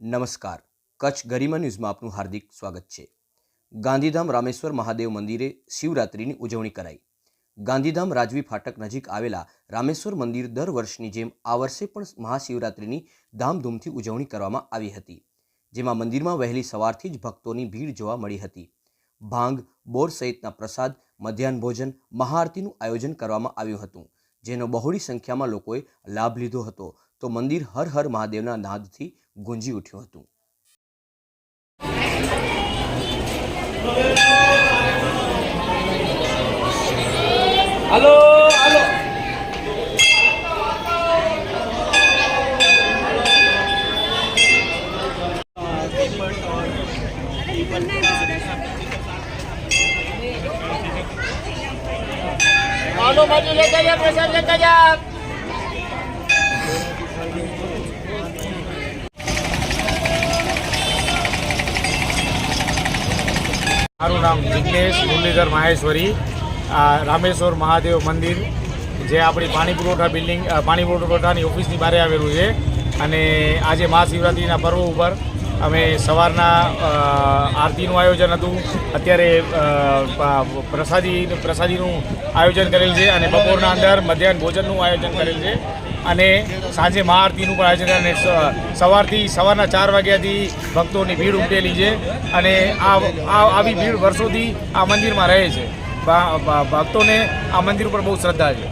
નમસ્કાર. કચ્છ ગરિમા ન્યૂઝમાં આપનું હાર્દિક સ્વાગત છે. ગાંધીધામ રામેશ્વર મહાદેવ મંદિરે શિવરાત્રિની ઉજવણી કરાઈ. ગાંધીધામ રાજવી ફાટક નજીક આવેલા રામેશ્વર મંદિર દર વર્ષની જેમ આ વર્ષે પણ મહાશિવરાત્રિની ધામધૂમથી ઉજવણી કરવામાં આવી હતી, જેમાં મંદિરમાં વહેલી સવારથી જ ભક્તોની ભીડ જોવા મળી હતી. ભાંગ, બોર સહિતના પ્રસાદ, મધ્યાહન ભોજન, મહાઆરતીનું આયોજન કરવામાં આવ્યું હતું, જેનો બહોળી સંખ્યામાં લોકોએ લાભ લીધો હતો. તો મંદિર હર હર મહાદેવના નાદથી ગુંજી ઉઠ્યું હતું હલો માનું બાજુ લેતા જા પ્રસાદ લેતા જા મારું નામ જિજ્ઞેશ મુરલીધર માહેશ્વરી. આ રામેશ્વર મહાદેવ મંદિર, જે આપણી પાણી પુરવઠા બિલ્ડિંગ પાણી પુરવઠાની ઓફિસની બહાર આવેલું છે. અને આજે મહાશિવરાત્રિના પર્વ ઉપર અમે સવારના આરતીનું આયોજન હતું. અત્યારે પ્રસાદી, પ્રસાદીનું આયોજન કરેલ છે અને બપોરના અંદર મધ્યાહન ભોજનનું આયોજન કરેલ છે. અને સાંજે મહાઆરતીનું પણ આયોજન અને સવારથી સવારના ચાર વાગ્યાથી ભક્તોની ભીડ ઉમટેલી છે અને આ આવી ભીડ વર્ષોથી આ મંદિરમાં રહે છે. ભક્તોને આ મંદિર ઉપર બહુ શ્રદ્ધા છે.